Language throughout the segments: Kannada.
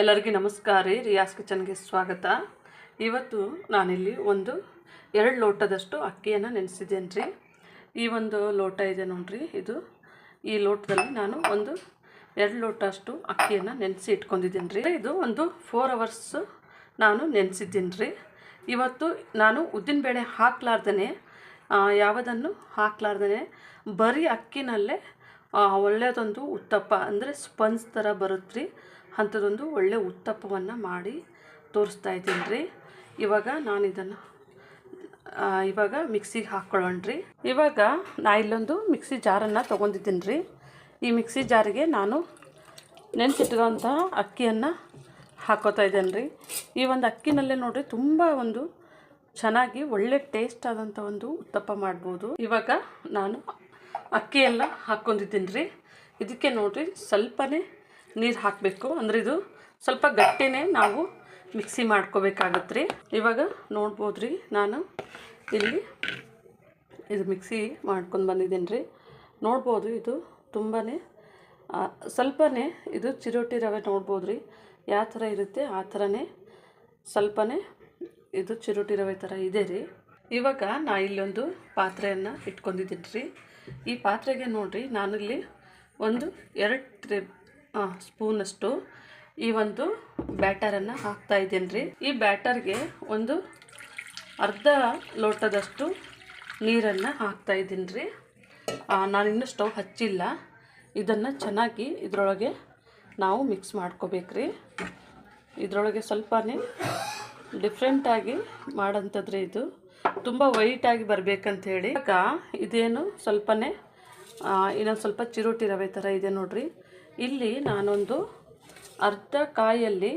ಎಲ್ಲರಿಗೂ ನಮಸ್ಕಾರ ರೀ. ರಿಯಾಸ್ ಕಿಚನ್ಗೆ ಸ್ವಾಗತ. ಇವತ್ತು ನಾನಿಲ್ಲಿ ಒಂದು ಎರಡು ಲೋಟದಷ್ಟು ಅಕ್ಕಿಯನ್ನು ನೆನೆಸಿದ್ದೇನೆ ರೀ. ಈ ಒಂದು ಲೋಟ ಇದೆ ನೋಡ್ರಿ, ಇದು. ಈ ಲೋಟದಲ್ಲಿ ನಾನು ಒಂದು ಎರಡು ಲೋಟ ಅಷ್ಟು ಅಕ್ಕಿಯನ್ನು ನೆನೆಸಿ ಇಟ್ಕೊಂಡಿದ್ದೀನಿ ರೀ. ಇದು ಒಂದು ಫೋರ್ ಅವರ್ಸ್ ನಾನು ನೆನೆಸಿದ್ದೀನಿ ರೀ. ಇವತ್ತು ನಾನು ಉದ್ದಿನಬೇಳೆ ಹಾಕ್ಲಾರ್ದೇ ಯಾವುದನ್ನು ಹಾಕ್ಲಾರ್ದೇ ಬರೀ ಅಕ್ಕಿನಲ್ಲೇ ಒಳ್ಳೆಯದೊಂದು ಉತ್ತಪ್ಪ, ಅಂದರೆ ಸ್ಪಂಜ್ ಥರ ಬರುತ್ತೆ ರೀ ಅಂಥದ್ದೊಂದು ಒಳ್ಳೆ ಉತ್ತಪ್ಪವನ್ನು ಮಾಡಿ ತೋರಿಸ್ತಾ ಇದ್ದೀನಿ ರೀ ಇವಾಗ ನಾನು ಇದನ್ನು ಇವಾಗ ಮಿಕ್ಸಿಗೆ ಹಾಕ್ಕೊಳ್ಳೋಣ್ರಿ ಇವಾಗ ನಾ ಇಲ್ಲೊಂದು ಮಿಕ್ಸಿ ಜಾರನ್ನು ತೊಗೊಂಡಿದ್ದೀನಿ ರೀ ಈ ಮಿಕ್ಸಿ ಜಾರಿಗೆ ನಾನು ನೆನೆಸಿಟ್ಟಿರೋಂತಹ ಅಕ್ಕಿಯನ್ನು ಹಾಕೋತಾ ಇದ್ದೇನೆ ರೀ ಈ ಒಂದು ಅಕ್ಕಿನಲ್ಲೇ ನೋಡಿರಿ ತುಂಬ ಒಂದು ಚೆನ್ನಾಗಿ ಒಳ್ಳೆ ಟೇಸ್ಟ್ ಆದಂಥ ಒಂದು ಉತ್ತಪ್ಪ ಮಾಡ್ಬೋದು. ಇವಾಗ ನಾನು ಅಕ್ಕಿಯೆಲ್ಲ ಹಾಕ್ಕೊಂಡಿದ್ದೀನಿ ರೀ ಇದಕ್ಕೆ ನೋಡಿರಿ ಸ್ವಲ್ಪನೇ ನೀರು ಹಾಕಬೇಕು. ಅಂದರೆ ಇದು ಸ್ವಲ್ಪ ಗಟ್ಟಿನೇ ನಾವು ಮಿಕ್ಸಿ ಮಾಡ್ಕೋಬೇಕಾಗತ್ತೆ ರೀ ಇವಾಗ ನೋಡ್ಬೋದು ರೀ ನಾನು ಇಲ್ಲಿ ಇದು ಮಿಕ್ಸಿ ಮಾಡ್ಕೊಂಡು ಬಂದಿದ್ದೀನಿ ರೀ ನೋಡ್ಬೋದು, ಇದು ತುಂಬಾ ಸ್ವಲ್ಪನೇ ಇದು ಚಿರೋಟಿ ರವೆ ನೋಡ್ಬೋದು ರೀ ಯಾವ ಥರ ಇರುತ್ತೆ, ಆ ಥರನೇ ಸ್ವಲ್ಪನೇ ಇದು ಚಿರೋಟಿ ರವೆ ಥರ ಇದೆ ರೀ. ಇವಾಗ ನಾ ಇಲ್ಲೊಂದು ಪಾತ್ರೆಯನ್ನು ಇಟ್ಕೊಂಡಿದ್ದೀನಿ ರೀ ಈ ಪಾತ್ರೆಗೆ ನೋಡಿರಿ, ನಾನಿಲ್ಲಿ ಒಂದು ಎರಡು ಸ್ಪೂನಷ್ಟು ಈ ಒಂದು ಬ್ಯಾಟರನ್ನು ಹಾಕ್ತಾ ಇದ್ದೀನಿ ರೀ. ಈ ಬ್ಯಾಟರ್ಗೆ ಒಂದು ಅರ್ಧ ಲೋಟದಷ್ಟು ನೀರನ್ನು ಹಾಕ್ತಾ ಇದ್ದೀನಿ ರೀ. ನಾನಿನ್ನೂ ಸ್ಟವ್ ಹಚ್ಚಿಲ್ಲ. ಇದನ್ನು ಚೆನ್ನಾಗಿ ಇದರೊಳಗೆ ನಾವು ಮಿಕ್ಸ್ ಮಾಡ್ಕೋಬೇಕ್ರಿ ಇದರೊಳಗೆ ಸ್ವಲ್ಪನೇ ಡಿಫ್ರೆಂಟಾಗಿ ಮಾಡೋಂಥದ್ರಿ ಇದು ತುಂಬ ವೈಟಾಗಿ ಬರಬೇಕಂತ ಹೇಳಿ. ಇವಾಗ ಇದೇನು ಸ್ವಲ್ಪನೇ ಇನ್ನೊಂದು ಸ್ವಲ್ಪ ಚಿರೋಟಿ ರವೆ ಥರ ಇದೆ ನೋಡ್ರಿ. ಇಲ್ಲಿ ನಾನೊಂದು ಅರ್ಧ ಕಾಯಲ್ಲಿ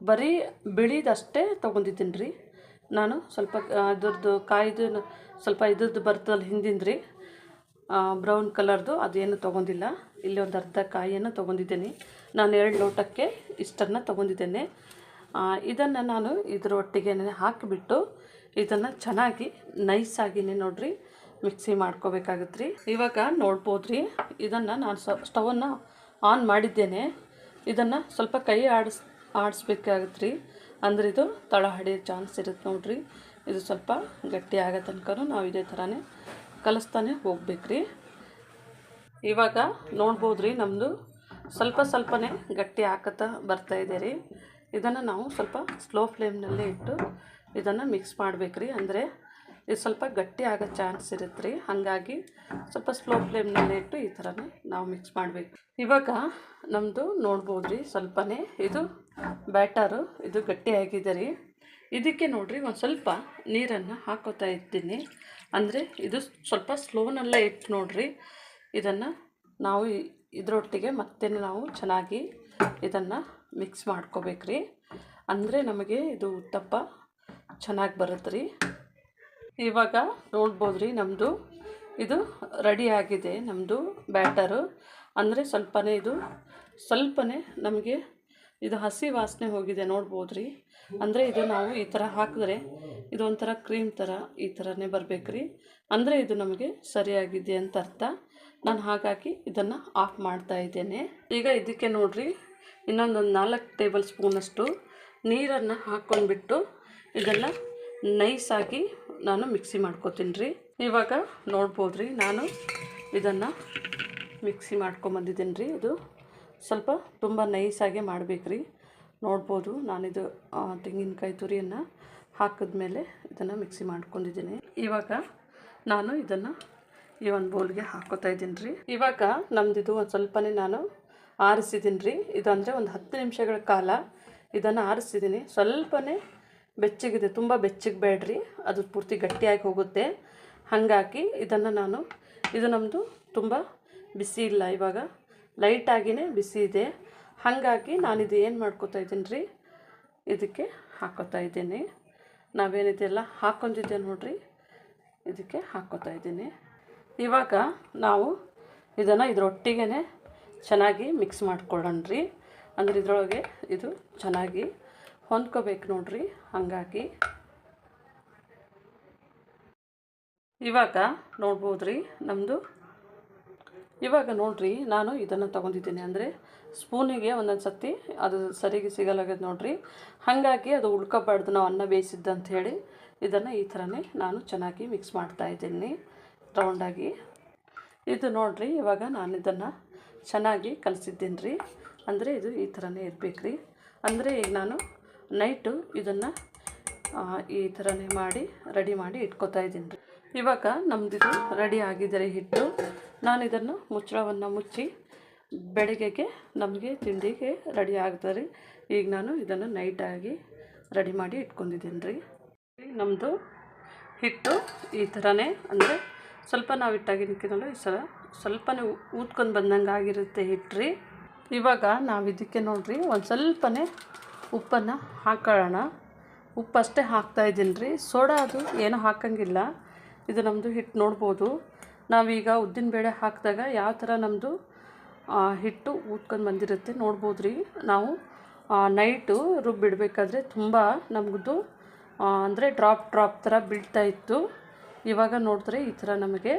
ಬರೀ ಬಿಳಿದಷ್ಟೇ ತೊಗೊಂಡಿದ್ದೀನಿ ರೀ ನಾನು ಸ್ವಲ್ಪ ಅದ್ರದ್ದು ಕಾಯ್ದು ಸ್ವಲ್ಪ ಇದ್ರದ್ದು ಬರ್ತಲ್ಲ ಹಿಂದಿಂದ ರೀ ಬ್ರೌನ್ ಕಲರ್ದು ಅದೇನು ತೊಗೊಂಡಿಲ್ಲ. ಇಲ್ಲಿ ಒಂದು ಅರ್ಧ ಕಾಯಿಯನ್ನು ತೊಗೊಂಡಿದ್ದೀನಿ. ನಾನು ಎರಡು ಲೋಟಕ್ಕೆ ಇಷ್ಟನ್ನು ತೊಗೊಂಡಿದ್ದೇನೆ. ಇದನ್ನು ನಾನು ಇದರ ಒಟ್ಟಿಗೆ ಹಾಕಿಬಿಟ್ಟು ಇದನ್ನು ಚೆನ್ನಾಗಿ ನೈಸಾಗಿನೇ ನೋಡಿರಿ, ಮಿಕ್ಸಿ ಮಾಡ್ಕೋಬೇಕಾಗತ್ತೆ ರೀ ಇವಾಗ ನೋಡ್ಬೋದು ರೀ ಇದನ್ನು ನಾನು ಸ್ಟವನ್ನು ಆನ್ ಮಾಡಿದ್ದೇನೆ. ಇದನ್ನು ಸ್ವಲ್ಪ ಕೈ ಆಡಿಸ್ ಆಡಿಸ್ಬೇಕಾಗತ್ತೆ ರೀ ಅಂದ್ರೆ ಇದು ತಳ ಹಡಿಯೋ ಚಾನ್ಸ್ ಇರುತ್ತೆ ನೋಡ್ರಿ. ಇದು ಸ್ವಲ್ಪ ಗಟ್ಟಿ ಆಗೋ ತನಕ ನಾವು ಇದೇ ಥರನೇ ಕಲಿಸ್ತಾನೆ ಹೋಗ್ಬೇಕ್ರಿ. ಇವಾಗ ನೋಡ್ಬೋದು ರೀ ನಮ್ಮದು ಸ್ವಲ್ಪ ಸ್ವಲ್ಪನೇ ಗಟ್ಟಿ ಹಾಕತ್ತ ಬರ್ತಾ ಇದೆ ರೀ. ಇದನ್ನು ನಾವು ಸ್ವಲ್ಪ ಸ್ಲೋ ಫ್ಲೇಮ್ನಲ್ಲೇ ಇಟ್ಟು ಇದನ್ನು ಮಿಕ್ಸ್ ಮಾಡಬೇಕ್ರಿ. ಅಂದರೆ ಇದು ಸ್ವಲ್ಪ ಗಟ್ಟಿ ಆಗೋ ಚಾನ್ಸ್ ಇರುತ್ತೆ ರೀ ಹಾಗಾಗಿ ಸ್ವಲ್ಪ ಸ್ಲೋ ಫ್ಲೇಮ್ನಲ್ಲೇ ಇಟ್ಟು ಈ ಥರನೇ ನಾವು ಮಿಕ್ಸ್ ಮಾಡಬೇಕು. ಇವಾಗ ನಮ್ಮದು ನೋಡ್ಬೋದು ರೀ ಸ್ವಲ್ಪನೇ. ಇದು ಬ್ಯಾಟರು ಇದು ಗಟ್ಟಿಯಾಗಿದೆ ರೀ. ಇದಕ್ಕೆ ನೋಡಿರಿ ಒಂದು ಸ್ವಲ್ಪ ನೀರನ್ನು ಹಾಕೋತಾ ಇರ್ತೀನಿ ಅಂದರೆ ಇದು ಸ್ವಲ್ಪ ಸ್ಲೋನಲ್ಲೇ ಇಟ್ಟು ನೋಡ್ರಿ. ಇದನ್ನು ನಾವು ಇದರೊಟ್ಟಿಗೆ ಮತ್ತೆ ನಾವು ಚೆನ್ನಾಗಿ ಇದನ್ನು ಮಿಕ್ಸ್ ಮಾಡ್ಕೋಬೇಕ್ರಿ. ಅಂದರೆ ನಮಗೆ ಇದು ಉತ್ತಪ್ಪ ಚೆನ್ನಾಗಿ ಬರುತ್ತೆ ರೀ ಇವಾಗ ನೋಡ್ಬೋದು ರೀ ನಮ್ಮದು ಇದು ರೆಡಿ ಆಗಿದೆ ನಮ್ಮದು ಬ್ಯಾಟರು ಅಂದರೆ ಸ್ವಲ್ಪನೇ ಇದು, ಸ್ವಲ್ಪನೇ ನಮಗೆ ಇದು ಹಸಿ ವಾಸನೆ ಹೋಗಿದೆ ನೋಡ್ಬೋದು ರೀ ಅಂದರೆ ಇದು ನಾವು ಈ ಥರ ಹಾಕಿದ್ರೆ ಇದು ಒಂಥರ ಕ್ರೀಮ್ ಥರ ಈ ಥರನೇ ಬರಬೇಕು ರೀ ಅಂದರೆ ಇದು ನಮಗೆ ಸರಿಯಾಗಿದೆ ಅಂತ ಅರ್ಥ. ನಾನು ಹಾಗಾಗಿ ಇದನ್ನು ಆಫ್ ಮಾಡ್ತಾ ಇದ್ದೇನೆ. ಈಗ ಇದಕ್ಕೆ ನೋಡಿರಿ ಇನ್ನೊಂದು ನಾಲ್ಕು ಟೇಬಲ್ ಸ್ಪೂನಷ್ಟು ನೀರನ್ನು ಹಾಕ್ಕೊಂಡ್ಬಿಟ್ಟು ಇದನ್ನು ನೈಸಾಗಿ ನಾನು ಮಿಕ್ಸಿ ಮಾಡ್ಕೊತೀನಿ ರೀ. ಇವಾಗ ನೋಡ್ಬೋದು ರೀ ನಾನು ಇದನ್ನು ಮಿಕ್ಸಿ ಮಾಡ್ಕೊಂಬಂದಿದ್ದೀನಿ ರೀ. ಇದು ಸ್ವಲ್ಪ ತುಂಬ ನೈಸಾಗೆ ರೀ. ನೋಡ್ಬೋದು ನಾನಿದು ತೆಂಗಿನಕಾಯಿ ತುರಿಯನ್ನು ಹಾಕಿದ್ಮೇಲೆ ಇದನ್ನು ಮಿಕ್ಸಿ ಮಾಡ್ಕೊಂಡಿದ್ದೀನಿ. ಇವಾಗ ನಾನು ಇದನ್ನು ಈ ಒಂದು ಬೌಲ್ಗೆ ಹಾಕೋತಾ ಇದ್ದೀನಿ ರೀ. ಇವಾಗ ನಮ್ಮದಿದು ಒಂದು ಸ್ವಲ್ಪನೇ ನಾನು ಆರಿಸಿದ್ದೀನಿ ರೀ. ಇದು ಅಂದರೆ ಒಂದು ಹತ್ತು ನಿಮಿಷಗಳ ಕಾಲ ಇದನ್ನು ಆರಿಸಿದ್ದೀನಿ. ಸ್ವಲ್ಪನೇ ಬೆಚ್ಚಗಿದೆ ತುಂಬ ಬೆಚ್ಚಗೆ ಬೇಡ್ರಿ ಅದು ಪೂರ್ತಿ ಗಟ್ಟಿಯಾಗಿ ಹೋಗುತ್ತೆ. ಹಾಗಾಗಿ ಇದನ್ನು ನಾನು, ಇದು ನಮ್ಮದು ತುಂಬ ಬಿಸಿ ಇಲ್ಲ, ಇವಾಗ ಲೈಟಾಗಿಯೇ ಬಿಸಿ ಇದೆ. ಹಾಗಾಗಿ ನಾನಿದು ಏನು ಮಾಡ್ಕೋತಾ ಇದ್ದೀನಿ ರೀ ಇದಕ್ಕೆ ಹಾಕೋತಾ ಇದ್ದೀನಿ. ನಾವೇನಿದೆಲ್ಲ ಹಾಕೊಂಡಿದ್ದೆ ನೋಡ್ರಿ? ಇದಕ್ಕೆ ಹಾಕೋತಾ ಇದ್ದೀನಿ. ಇವಾಗ ನಾವು ಇದನ್ನು ಇದರೊಟ್ಟಿಗೆ ಚೆನ್ನಾಗಿ ಮಿಕ್ಸ್ ಮಾಡ್ಕೊಳ್ಳೋಣ ರೀ ಅಂದ್ರೆ ಇದರೊಳಗೆ ಇದು ಚೆನ್ನಾಗಿ ಹೊಂದ್ಕೋಬೇಕು ನೋಡ್ರಿ, ಹಾಗಾಗಿ. ಇವಾಗ ನೋಡ್ಬೋದು ರೀ ನಮ್ಮದು ಇವಾಗ ನೋಡ್ರಿ, ನಾನು ಇದನ್ನು ತೊಗೊಂಡಿದ್ದೀನಿ. ಅಂದರೆ ಸ್ಪೂನಿಗೆ ಒಂದೊಂದು ಸತಿ ಅದು ಸರಿಗೆ ಸಿಗಲಾಗದು ನೋಡ್ರಿ. ಹಾಗಾಗಿ ಅದು ಉಳ್ಕೋಬಾರ್ದು, ನಾವು ಅನ್ನ ಬೇಯಿಸಿದ್ದಂಥೇಳಿ ಇದನ್ನು ಈ ಥರನೇ ನಾನು ಚೆನ್ನಾಗಿ ಮಿಕ್ಸ್ ಮಾಡ್ತಾ ಇದ್ದೀನಿ ರೌಂಡಾಗಿ ಇದು ನೋಡ್ರಿ, ಇವಾಗ ನಾನು ಇದನ್ನು ಚೆನ್ನಾಗಿ ಕಲಿಸಿದ್ದೀನಿ ರೀ ಅಂದರೆ ಇದು ಈ ಥರನೇ ಇರಬೇಕು ರೀ ಅಂದರೆ ಈಗ ನಾನು ನೈಟು ಇದನ್ನು ಈ ಥರನೇ ಮಾಡಿ, ರೆಡಿ ಮಾಡಿ ಇಟ್ಕೊತಾ ಇದ್ದೀನಿ ರೀ. ಇವಾಗ ನಮ್ಮದಿದು ರೆಡಿ ಆಗಿದೆ ರೀ ಹಿಟ್ಟು. ನಾನು ಇದನ್ನು ಮುಚ್ಚಳವನ್ನು ಮುಚ್ಚಿ ಬೆಳಗ್ಗೆಗೆ ನಮಗೆ ತಿಂಡಿಗೆ ರೆಡಿ ಆಗ್ತದೆ ಈಗ ನಾನು ಇದನ್ನು ನೈಟಾಗಿ ರೆಡಿ ಮಾಡಿ ಇಟ್ಕೊಂಡಿದ್ದೀನಿ ರೀ. ನಮ್ಮದು ಹಿಟ್ಟು ಈ ಥರನೇ ಅಂದರೆ ಸ್ವಲ್ಪ ನಾವು ಇಟ್ಟಾಗಿನಕ್ಕಿಂತಲೂ ಈ ಸಲ ಸ್ವಲ್ಪನೇ ಊದ್ಕೊಂಡು ಬಂದಂಗೆ ಆಗಿರುತ್ತೆ ಹಿಟ್ಟು ರೀ. ಇವಾಗ ನಾವು ಇದಕ್ಕೆ ನೋಡಿರಿ, ಒಂದು ಸ್ವಲ್ಪನೇ ಉಪ್ಪನ್ನು ಹಾಕೊಳ್ಳೋಣ. ಉಪ್ಪಷ್ಟೇ ಹಾಕ್ತಾ ಇದ್ದೀನಿ ರೀ ಸೋಡಾ ಅದು ಏನೂ ಹಾಕಂಗಿಲ್ಲ. ಇದು ನಮ್ಮದು ಹಿಟ್ಟು ನೋಡ್ಬೋದು. ನಾವೀಗ ಉದ್ದಿನಬೇಳೆ ಹಾಕಿದಾಗ ಯಾವ ಥರ ನಮ್ಮದು ಹಿಟ್ಟು ಊದ್ಕೊಂಡು ಬಂದಿರುತ್ತೆ ನೋಡ್ಬೋದು ರೀ ನಾವು ನೈಟು ರುಬ್ಬಿಡಬೇಕಾದ್ರೆ ತುಂಬ ನಮ್ಮದು ಅಂದರೆ ಡ್ರಾಪ್ ಡ್ರಾಪ್ ಥರ ಬೀಳ್ತಾ ಇತ್ತು. ಇವಾಗ ನೋಡಿದ್ರೆ ಈ ಥರ ನಮಗೆ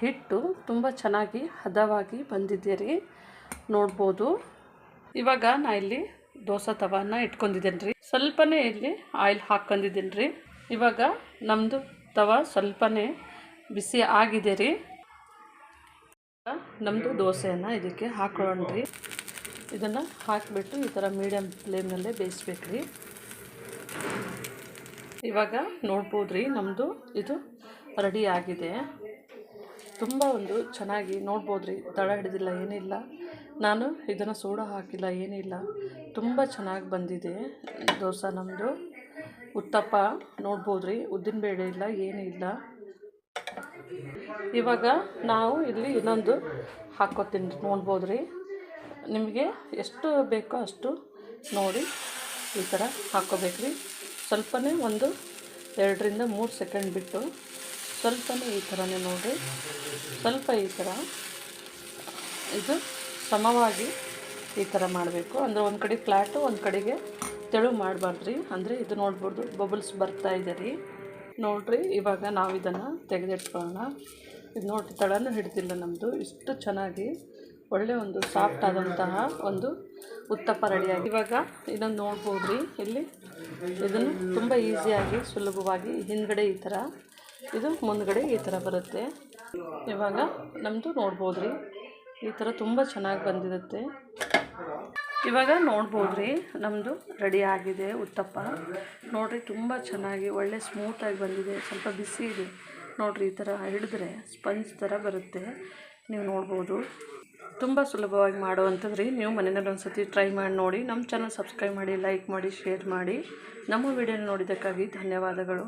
ಹಿಟ್ಟು ತುಂಬ ಚೆನ್ನಾಗಿ ಹದವಾಗಿ ಬಂದಿದೆ ರೀ. ನೋಡ್ಬೋದು. ಇವಾಗ ನಾ ಇಲ್ಲಿ ದೋಸೆ ತವನ ಇಟ್ಕೊಂಡಿದ್ದೀನಿ ರೀ ಸ್ವಲ್ಪನೇ ಇಲ್ಲಿ ಆಯಿಲ್ ಹಾಕ್ಕೊಂಡಿದ್ದೀನಿ ರೀ ಇವಾಗ ನಮ್ಮದು ತವ ಸ್ವಲ್ಪನೇ ಬಿಸಿ ಆಗಿದೆ ರೀ ನಮ್ಮದು ದೋಸೆಯನ್ನು ಇದಕ್ಕೆ ಹಾಕೊಳ್ಳೋಣ ರೀ ಇದನ್ನು ಹಾಕಿಬಿಟ್ಟು ಈ ಥರ ಮೀಡಿಯಮ್ ಫ್ಲೇಮ್ನಲ್ಲೇ ಬೇಯಿಸ್ಬೇಕು ರೀ ಇವಾಗ ನೋಡ್ಬೋದು ರೀ ನಮ್ಮದು ಇದು ರೆಡಿ ಆಗಿದೆ. ತುಂಬ ಒಂದು ಚೆನ್ನಾಗಿ ನೋಡ್ಬೋದು ರೀ ತಳ ಹಿಡಿದಿಲ್ಲ, ಏನಿಲ್ಲ. ನಾನು ಇದನ್ನು ಸೋಡ ಹಾಕಿಲ್ಲ, ಏನಿಲ್ಲ. ತುಂಬ ಚೆನ್ನಾಗಿ ಬಂದಿದೆ ದೋಸೆ ನಮ್ಮದು ಉತ್ತಪ್ಪ ನೋಡ್ಬೋದು ರೀ ಉದ್ದಿನ ಬೇಳೆ ಇಲ್ಲ, ಏನೂ ಇಲ್ಲ. ಇವಾಗ ನಾವು ಇಲ್ಲಿ ಇನ್ನೊಂದು ಹಾಕೋತೀನಿ ನೋಡ್ಬೋದು ರೀ ನಿಮಗೆ ಎಷ್ಟು ಬೇಕೋ ಅಷ್ಟು ನೋಡಿ ಈ ಥರ ಹಾಕೋಬೇಕು ರೀ ಸ್ವಲ್ಪನೇ ಒಂದು ಎರಡರಿಂದ ಮೂರು ಸೆಕೆಂಡ್ ಬಿಟ್ಟು ಸ್ವಲ್ಪನೇ ಈ ಥರನೇ ನೋಡಿರಿ ಸ್ವಲ್ಪ ಈ ಥರ. ಇದು ಸಮವಾಗಿ ಈ ಥರ ಮಾಡಬೇಕು. ಅಂದರೆ ಒಂದು ಕಡೆ ಫ್ಲ್ಯಾಟು ಒಂದು ಕಡೆಗೆ ತೆಳು ಮಾಡಬಾರ್ದು ರೀ ಅಂದರೆ ಇದು ನೋಡ್ಬೋದು ಬಬಲ್ಸ್ ಬರ್ತಾ ಇದೆ ರೀ. ನೋಡಿರಿ, ಇವಾಗ ನಾವು ಇದನ್ನು ತೆಗೆದಿಟ್ಕೊಳ್ಳೋಣ. ಇದು ನೋಡಿ ತಳನೂ ಹಿಡ್ದಿಲ್ಲ ನಮ್ಮದು ಇಷ್ಟು ಚೆನ್ನಾಗಿ ಒಳ್ಳೆ ಒಂದು ಸಾಫ್ಟ್ ಆದಂತಹ ಒಂದು ಉತ್ತಪ್ಪ ರೆಡಿಯಾಗಿ ಇವಾಗ ಇದನ್ನು ನೋಡ್ಬೋದು ರೀ ಇಲ್ಲಿ ಇದನ್ನು ತುಂಬ ಈಸಿಯಾಗಿ ಸುಲಭವಾಗಿ ಹಿಂದ್ಗಡೆ ಈ ಥರ ಇದು ಮುಂದ್ಗಡೆ ಈ ಥರ ಬರುತ್ತೆ. ಇವಾಗ ನಮ್ಮದು ನೋಡ್ಬೋದು ರೀ ಈ ಥರ ತುಂಬ ಚೆನ್ನಾಗಿ ಬಂದಿರುತ್ತೆ. ಇವಾಗ ನೋಡ್ಬೋದು ರೀ ನಮ್ಮದು ರೆಡಿ ಆಗಿದೆ ಉತ್ತಪ್ಪ. ನೋಡಿರಿ, ತುಂಬ ಚೆನ್ನಾಗಿ ಒಳ್ಳೆ ಸ್ಮೂತಾಗಿ ಬಂದಿದೆ. ಸ್ವಲ್ಪ ಬಿಸಿ ಇದೆ. ನೋಡಿರಿ, ಈ ಥರ ಹಿಡಿದ್ರೆ ಸ್ಪಂಜ್ ಥರ ಬರುತ್ತೆ. ನೀವು ನೋಡ್ಬೋದು. ತುಂಬ ಸುಲಭವಾಗಿ ಮಾಡುವಂಥದ್ದು ರೀ ನೀವು ಮನೆಯಲ್ಲಿ ಒಂದು ಸತಿ ಟ್ರೈ ಮಾಡಿ ನೋಡಿ. ನಮ್ಮ ಚಾನಲ್ ಸಬ್ಸ್ಕ್ರೈಬ್ ಮಾಡಿ ಲೈಕ್ ಮಾಡಿ ಶೇರ್ ಮಾಡಿ. ನಮ್ಮ ವಿಡಿಯೋ ನೋಡಿದ್ದಕ್ಕಾಗಿ ಧನ್ಯವಾದಗಳು.